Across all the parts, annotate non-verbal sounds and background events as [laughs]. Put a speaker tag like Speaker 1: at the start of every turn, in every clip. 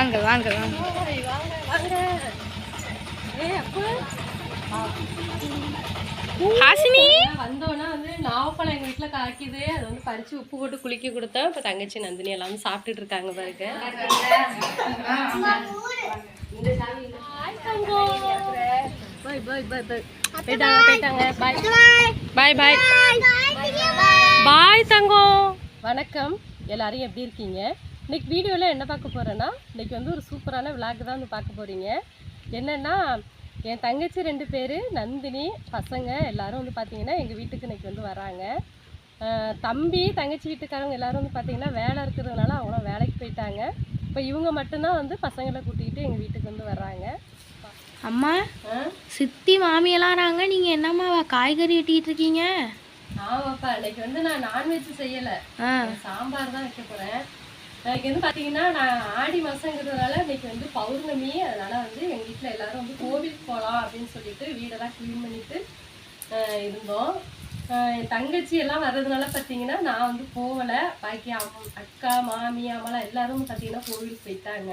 Speaker 1: வாங்க வாங்க வாங்க. ஹாசினி?
Speaker 2: வந்தோன்னா வந்து நாவப்பழம் எங்கள் வீட்டில் காய்க்குது. அதை வந்து பறித்து உப்பு போட்டு குளிக்க கொடுத்தோம் இப்போ தங்கச்சி நந்தினி எல்லாம் சாப்பிட்டுட்டு இருக்காங்க பாருங்க. பாய் பாய் பாய் பாய் போயிட்டாங்க போயிட்டாங்க. பாய் பாய் பாய் பாய் தங்கம். வணக்கம். எல்லாரும் எப்படி இருக்கீங்க? இன்னைக்கு வீடியோவில் என்ன பார்க்க போகிறேன்னா இன்னைக்கு வந்து ஒரு சூப்பரான விளாக் தான் வந்து பார்க்க போகிறீங்க என்னென்னா என் தங்கச்சி ரெண்டு பேர் நந்தினி பசங்க எல்லாரும் வந்து பார்த்தீங்கன்னா எங்கள் வீட்டுக்கு இன்னைக்கு வந்து வராங்க. தம்பி தங்கச்சி வீட்டுக்காரங்க எல்லாரும் வந்து பார்த்தீங்கன்னா வேலை இருக்கிறதுனால அவங்களாம் வேலைக்கு போயிட்டாங்க. இப்போ இவங்க மட்டும்தான் வந்து பசங்களை கூட்டிகிட்டு எங்கள் வீட்டுக்கு வந்து வர்றாங்க.
Speaker 1: அம்மா சித்தி மாமியெல்லாம் வராங்க. நீங்க என்னம்மா காய்கறி வெட்டிட்டு இருக்கீங்க?
Speaker 2: ஆமாப்பா இன்னைக்கு வந்து நான் நான்வெஜ் செய்யலை. சாம்பார் தான் வைக்க போகிறேன் எனக்கு வந்து பார்த்தீங்கன்னா நான் ஆடி மாதங்கிறதுனால இன்னைக்கு வந்து பௌர்ணமி. அதனால் வந்து எங்கள் வீட்டில் எல்லாரும் வந்து கோவிலுக்கு போகலாம் அப்படின்னு சொல்லிட்டு வீடெல்லாம் க்ளீன் பண்ணிட்டு இருந்தோம். என் தங்கச்சி எல்லாம் வர்றதுனால பார்த்தீங்கன்னா நான் வந்து போகலை. பாக்கி அம் அக்கா மாமி அம்மாலாம் எல்லாரும் பார்த்தீங்கன்னா கோவிலுக்கு போயிட்டாங்க.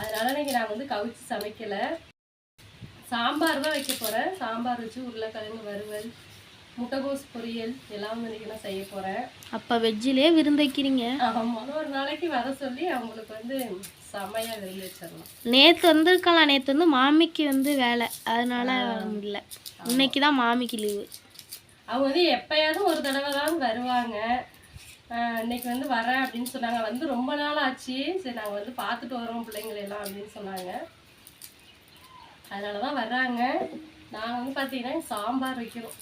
Speaker 2: அதனால் இன்னைக்கு நான் வந்து கவிச்சு சமைக்கலை. சாம்பார் தான் வைக்க போகிறேன் சாம்பார் வச்சு உருளைக்கிழங்கு வறுவல் முட்டைகோஸ் பொரியல் எல்லாம் இன்னைக்கு நான் செய்ய போகிறேன்
Speaker 1: அப்ப வெஜ்ஜிலே விருந்து வைக்கிறீங்க
Speaker 2: ஆமா ஒரு நாளைக்கு வர சொல்லி அவங்களுக்கு வந்து செமையா விருந்து வச்சிடலாம்.
Speaker 1: நேத்து வந்திருக்கலாம் நேத்து வந்து மாமிக்கு வந்து வேலை. அதனால முடியல இன்னைக்கு தான் மாமிக்கு லீவு.
Speaker 2: அவங்க வந்து எப்பயாவது ஒரு தடவை தான் வருவாங்க. இன்னைக்கு வந்து வரேன் அப்படின்னு சொன்னாங்க. வந்து ரொம்ப நாள் ஆச்சு. சரி நாங்கள் வந்து பார்த்துட்டு வரோம் பிள்ளைங்களை எல்லாம் அப்படின்னு சொன்னாங்க. அதனால தான் வர்றாங்க. நாங்கள் வந்து பார்த்தீங்கன்னா சாம்பார் வைக்கிறோம்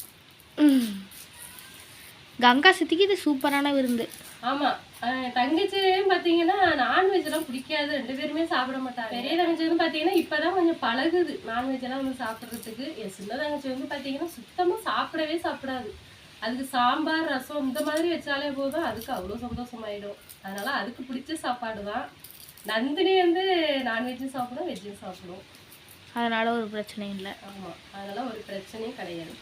Speaker 1: கங்கா சித்திக்கு இது சூப்பரான விருந்து.
Speaker 2: ஆமாம் தங்கச்சியும் பார்த்தீங்கன்னா நான்வெஜ்லாம் பிடிக்காது. ரெண்டு பேருமே சாப்பிட மாட்டாங்க. பெரிய தங்கச்சி வந்து பார்த்தீங்கன்னா இப்போதான் கொஞ்சம் பழகுது. நான்வெஜ் எல்லாம் வந்து சாப்பிட்றதுக்கு. என் சின்ன தங்கச்சி வந்து பார்த்தீங்கன்னா சுத்தமாக சாப்பிடவே சாப்பிடாது. அதுக்கு சாம்பார் ரசம் இந்த மாதிரி வச்சாலே போதும். அதுக்கு அவ்வளோ சந்தோஷமாயிடும். அதனால அதுக்கு பிடிச்ச சாப்பாடு தான். நந்தினி வந்து நான்வெஜ்ஜும் சாப்பிடும் வெஜ்ஜும் சாப்பிடும்.
Speaker 1: அதனால ஒரு பிரச்சனையும் இல்லை.
Speaker 2: ஆமாம் அதனால ஒரு பிரச்சனையும் கிடையாது.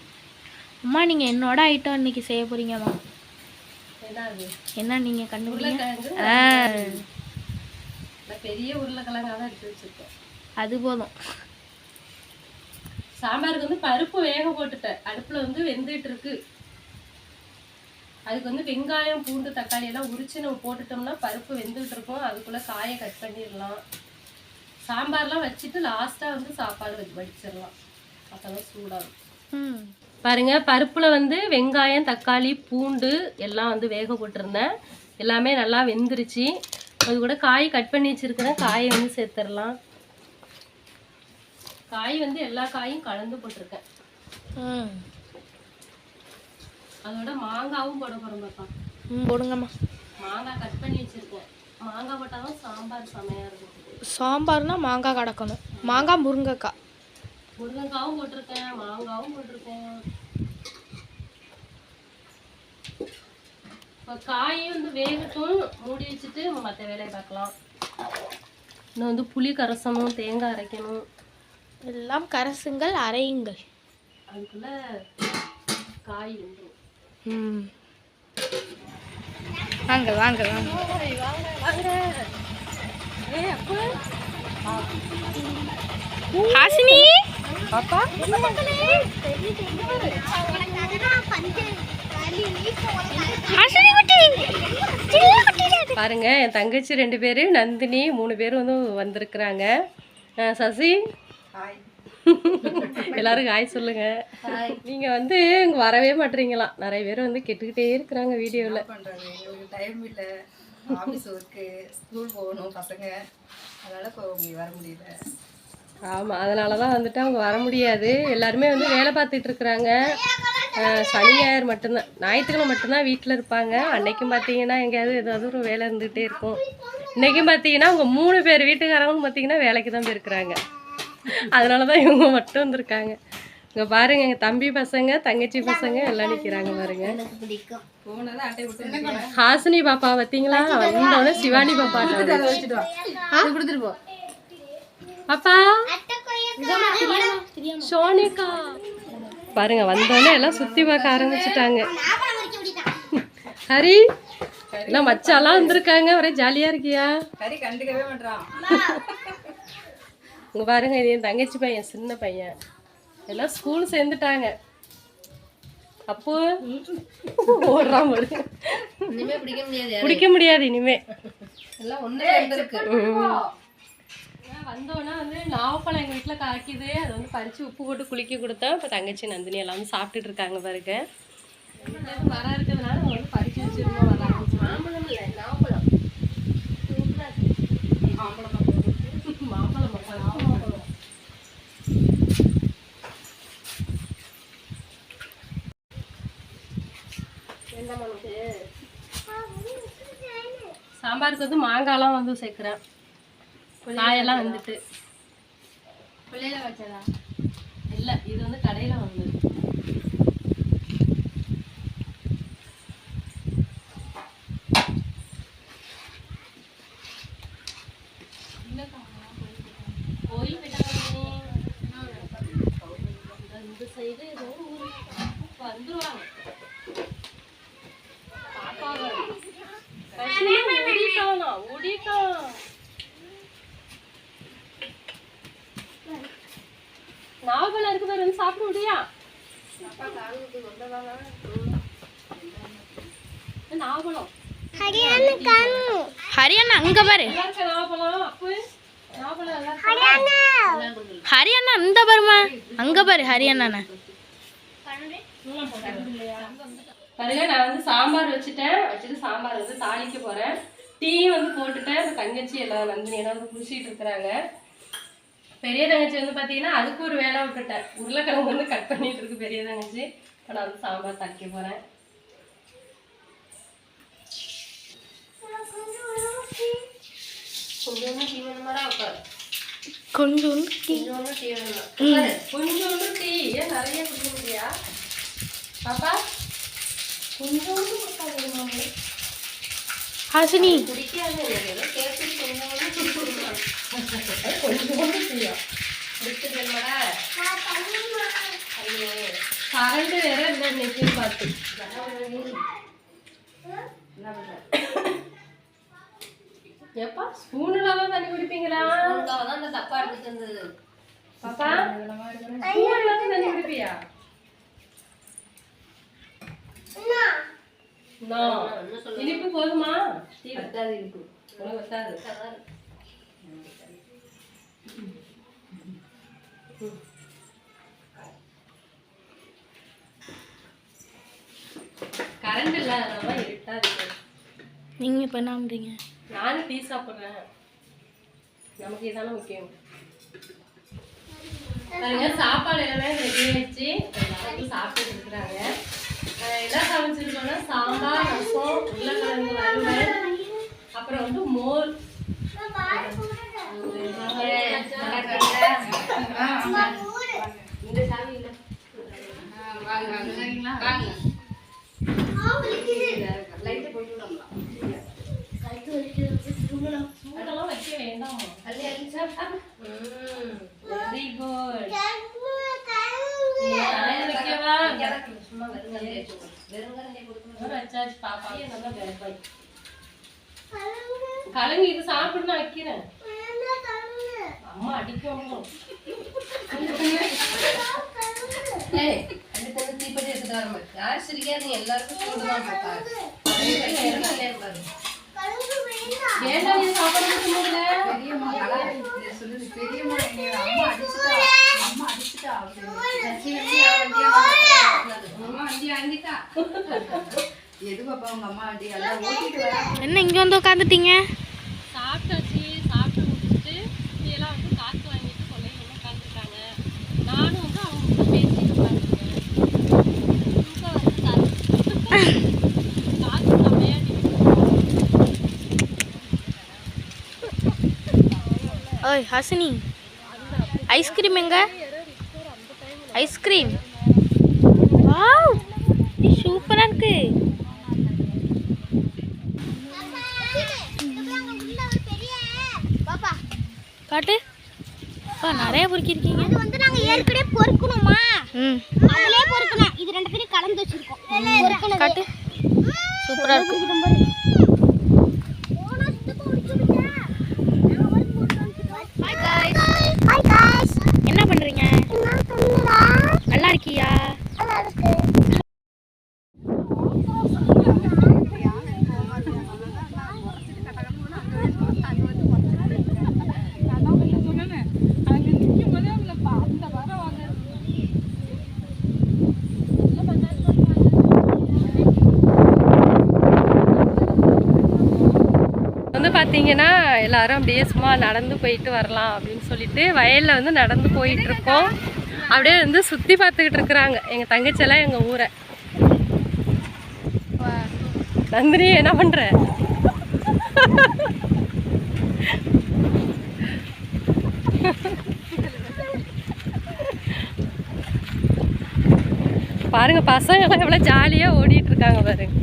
Speaker 1: அம்மா நீங்க என்னோட ஐட்டம் இன்னைக்கு செய்ய போறீங்கம்மா.
Speaker 2: என்ன அது
Speaker 1: என்ன நீங்க கண்டுபிடிங்க?
Speaker 2: பெரிய உருளைக்கிழங்கா தான் எடுத்து வச்சிருக்கேன்.
Speaker 1: அது போதும்.
Speaker 2: சாம்பாருக்கு வந்து பருப்பு வேக போட்டுட்டேன். அடுப்புல வந்து வெந்துட்டு இருக்கு. அதுக்கு வந்து வெங்காயம் பூண்டு தக்காளி எல்லாம் உரிச்சு நம்ம போட்டுட்டோம்னா பருப்பு வெந்துட்டு இருக்கும். அதுக்குள்ள காயை கட் பண்ணிடலாம். சாம்பார்லாம் வச்சுட்டு லாஸ்டா வந்து சாப்பாடு வடிச்சிடலாம். அப்பதான் சூடாகும்.
Speaker 1: ம்.
Speaker 2: பாருங்க பருப்புல வந்து வெங்காயம் தக்காளி பூண்டு எல்லாம் வந்து வேக போட்டிருந்தேன். எல்லாமே நல்லா வெந்துருச்சு. அது கூட காய் கட் பண்ணி வச்சிருக்கிறேன். காயை வந்து சேர்த்துடலாம். காய் வந்து எல்லா காயும் கலந்து போட்டிருக்கேன்.
Speaker 1: ம்.
Speaker 2: அதோட மாங்காவும் போட போறோம் பாப்பா.
Speaker 1: ம் போடுங்கம்மா.
Speaker 2: மாங்காய் கட் பண்ணி வச்சிருக்கேன். மாங்காய் போட்டாலும் சாம்பார் செமையா இருக்கும்.
Speaker 1: சாம்பார்னா மாங்காய் கிடக்கணும் மாங்காய் முருங்கைக்காய்.
Speaker 2: முருங்கைக்காவும் போட்டிருக்கேன் மாங்காவும் போட்டிருக்கேன் இப்போ காயும் வந்து வேகட்டும் மூடி வச்சுட்டு மற்ற வேலையை பார்க்கலாம். இன்னும் வந்து புளி கரசணும் தேங்காய் அரைக்கணும்.
Speaker 1: எல்லாம் கரசுங்கள் அரையுங்கள்.
Speaker 2: அதுக்குள்ள காய்
Speaker 1: ம். வாங்க வாங்க வாங்க. ஹாசினி? பாப்பா?
Speaker 2: பாருங்க என் தங்கச்சி ரெண்டு பேர் நந்தினி மூணு பேர் வந்து வந்திருக்கிறாங்க. சசி? எல்லாரும் ஹாய் சொல்லுங்க. நீங்க வந்து இங்க வரவே மாட்டீங்களாம் நிறைய பேர் வந்து கேட்டுக்கிட்டே இருக்கிறாங்க வீடியோல.
Speaker 3: டைம் இல்ல. ஆபீஸ் ஒர்க்கு ஸ்கூல் போகணும் பசங்க. அதனால வர முடியல.
Speaker 2: ஆமா அதனால தான் வந்துட்டு அவங்க வர முடியாது. எல்லாருமே வந்து வேலை பார்த்துட்டு இருக்கிறாங்க. சனி ஞாயிறு மட்டும்தான். ஞாயிற்றுக்கிழமை மட்டும்தான் வீட்டில் இருப்பாங்க. அன்னைக்கும் பார்த்தீங்கன்னா எங்கேயாவது ஏதாவது ஒரு வேலை இருந்துகிட்டே இருக்கும். இன்னைக்கும் பார்த்தீங்கன்னா அவங்க மூணு பேர் வீட்டுக்காரங்களும் பார்த்தீங்கன்னா வேலைக்கு தான் போயிருக்கிறாங்க. அதனால தான் இவங்க மட்டும் வந்திருக்காங்க. இங்க பாருங்க எங்க தம்பி பசங்க தங்கச்சி பசங்க எல்லாம் நிக்கிறாங்க பாருங்க. ஹாசினி பாப்பா பார்த்தீங்களா வந்தோடனே சிவானி பாப்பா
Speaker 3: கொடுத்துட்டு போ
Speaker 2: பாப்பா சோனிகா பாருங்க வந்தோடனே எல்லாம் சுத்தி பார்க்க ஆரம்பிச்சுட்டாங்க. ஹரி என்ன மச்சாலாம் வந்திருக்காங்க? ஒரே ஜாலியா இருக்கியா? இங்க பாருங்க இது என் தங்கச்சி பையன் சின்ன பையன். எல்லாம் ஸ்கூல் சேர்ந்துட்டாங்க. அப்போ ஓடுறான் பாரு.
Speaker 3: பிடிக்க முடியாது
Speaker 2: பிடிக்க முடியாது இனிமே.
Speaker 3: எல்லாம் ஒண்ணு இருக்கு
Speaker 2: வந்தோன்னா வந்து நாவப்பழம் எங்கள் வீட்டில் காய்க்குது. அதை வந்து பறித்து உப்பு போட்டு குளிக்க கொடுத்தா இப்போ தங்கச்சி நந்தினி எல்லாம் சாப்பிட்டுட்டு இருக்காங்க பாருங்க. வர இருக்கிறதுனால நம்ம வந்து பறித்து வச்சுருந்தோம் வர மாம்பழம் இல்லை நாவப்பழம். மாம்பழம் மாம்பழம். என்ன சாம்பாருக்கு வந்து மாங்காய்லாம் வந்து சேர்க்குறேன். காயெல்லாம் வந்துட்டு.
Speaker 3: பிள்ளையில வச்சதா?
Speaker 2: இல்லை இது வந்து கடையில் வந்து போய் விட்டாங்க இந்த சைடு ஏதோ ஊரு. வந்துருவாங்க. நாவப்பழம் இருக்கு பாரு வந்து சாப்பிட முடியா? நாவப்பழம்.
Speaker 1: ஹரியானா அங்க பாரு? ஹரியானா. இந்த பாருமா அங்க பாரு ஹரியானா
Speaker 2: பாருங்க நான் வந்து சாம்பார் வச்சுட்டேன். வச்சுட்டு சாம்பார் வந்து தாளிக்க போறேன். டீயும் வந்து போட்டுட்டேன். தங்கச்சி எல்லாம் நந்தினி எல்லாம் வந்து குளிச்சிட்டு இருக்கிறாங்க. பெரிய தங்கச்சி வந்து பார்த்தீங்கன்னா அதுக்கு ஒரு வேலை விட்டுட்டேன் உருளைக்கிழங்கு வந்து கட் பண்ணிட்டு இருக்கு பெரிய தங்கச்சி. இப்போ நான் வந்து சாம்பார் தாளிக்க போறேன். கொஞ்சோண்டு டீ வேணுமாடா உட்காரு
Speaker 1: கொஞ்சம்
Speaker 2: கொஞ்சோண்டு டீ வேணுமா. கொஞ்சோண்டு டீ. ஏன் நிறைய குடிக்க முடியா? பாப்பா கொஞ்சோண்டு கொடுத்தா வேணுமாமே
Speaker 1: ஹாசினி.
Speaker 2: குடிக்காது. ஏதோ கேட்டு கொஞ்சோண்டு குடிக்கணும் [laughs] கொஞ்சோண்டு டீயா குடிச்சு வேணுமாடா ஐயோ கரண்ட் வேற இல்லை இன்னைக்கு பார்த்து எப்பா ஸ்பூனில் தான் தண்ணி குடிப்பீங்களா?
Speaker 3: அந்த தப்பா எடுத்துட்டு இருந்தது
Speaker 2: பாப்பா ஸ்பூனில் தான் தண்ணி குடிப்பியா? இனிப்பு போதுமா? டீ
Speaker 3: பத்தாது இனிப்பு
Speaker 2: உனக்கு வத்தாது. கரண்ட் இல்லாதனால இருட்டா இருக்கு.
Speaker 1: நீங்க இப்ப என்ன பண்றீங்க?
Speaker 2: நானும் டீ சாப்பிட்றேன். நமக்கு இதான முக்கியம். பாருங்க சாப்பாடு எல்லாமே ரெடி ஆயிடுச்சு. எல்லாரும் சாப்பிட்டு இருக்கிறாங்க என்ன சமைச்சிருக்கோம்னா சாம்பார் ரசம் உருளைக்கிழங்கு வறுவல் அப்புறம் வந்து மோர். இந்த சாமி இல்லை சூடெல்லாம் வைக்க வேண்டாமா வெரி குட் வைக்கவா வச்சாச்சு பாப்பா நல்லா வேப்பாய் கலங்கி இது சாப்பிட்டு நான் வைக்கிறேன் அம்மா அடிக்கணும்
Speaker 3: தீப்பெட்டி எடுத்துட்டு வர மாட்டேன் யார் சிரிக்காது எல்லாருக்கும் பார்த்தாரு
Speaker 2: ஏன்டா நீ சாப்பாடு
Speaker 3: பெரியம்மா சொல்லுது பெரியம்மா என்னைய அம்மா அடிச்சுட்டா அம்மா அடிச்சுட்டா அம்மா எது பாப்பா உங்க அம்மா எல்லாம் ஓட்டிட்டு வர
Speaker 1: என்ன இங்க வந்து உட்காந்துட்டீங்க
Speaker 2: சாப்பிட்டாச்சு சாப்பிட்டு முடிச்சுட்டு எல்லாம் வந்து காற்று வாங்கிட்டு கொள்ளையில வந்து உட்காந்துருக்காங்க நானும் வந்து அவங்க கூட பேசிட்டு உட்காந்துருக்கேன் தூக்கம் வந்து காற்று காற்று செம்மையா
Speaker 1: ஓய் ஹாசினி. ஐஸ்கிரீம் எங்க? Ice cream. வாவ் சூப்பரா இருக்கு. காட்டு அப்பா நிறைய பொறுக்கிருக்கீங்க
Speaker 4: அது வந்து நாங்க ஏற்கனவே பொறுக்கணுமா?
Speaker 1: ம்.
Speaker 4: அதுலயே பொறுக்கணும். இது ரெண்டு பேரும் கலந்து வச்சிருக்கோம்.
Speaker 1: காட்டு. சூப்பரா இருக்கு.
Speaker 2: வந்து பார்த்தீங்கன்னா எல்லாரும் அப்படியே சும்மா நடந்து போயிட்டு வரலாம் அப்படின்னு சொல்லிட்டு வயலில் வந்து நடந்து போயிட்டு இருக்கோம் அப்படியே வந்து சுற்றி பார்த்துக்கிட்டு இருக்கிறாங்க. எங்கள் தங்கச்சியெல்லாம் எங்கள் ஊரை. நந்தினி என்ன பண்ணுற [laughs] பாருங்க பசங்களாம் எவ்வளோ ஜாலியாக ஓடிட்டு இருக்காங்க பாருங்க.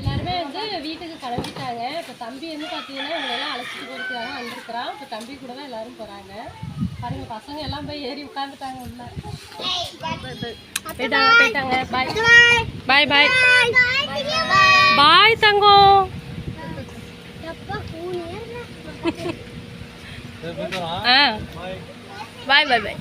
Speaker 2: எல்லாருமே வந்து வீட்டுக்கு கிளம்பிட்டாங்க. இப்போ தம்பி வந்து பார்த்தீங்கன்னா இவங்களெல்லாம் அழைச்சிட்டு போகிறதுக்காக வந்திருக்கிறான். இப்போ தம்பி கூட தான் எல்லாரும் போகிறாங்க பாருங்க பசங்க எல்லாம் போய் ஏறி உட்காந்துட்டாங்க உள்ள. போயிட்டாங்க போயிட்டாங்க. பாய் பாய் பாய் பாய் தங்கம். ஆ
Speaker 1: பாய் பாய்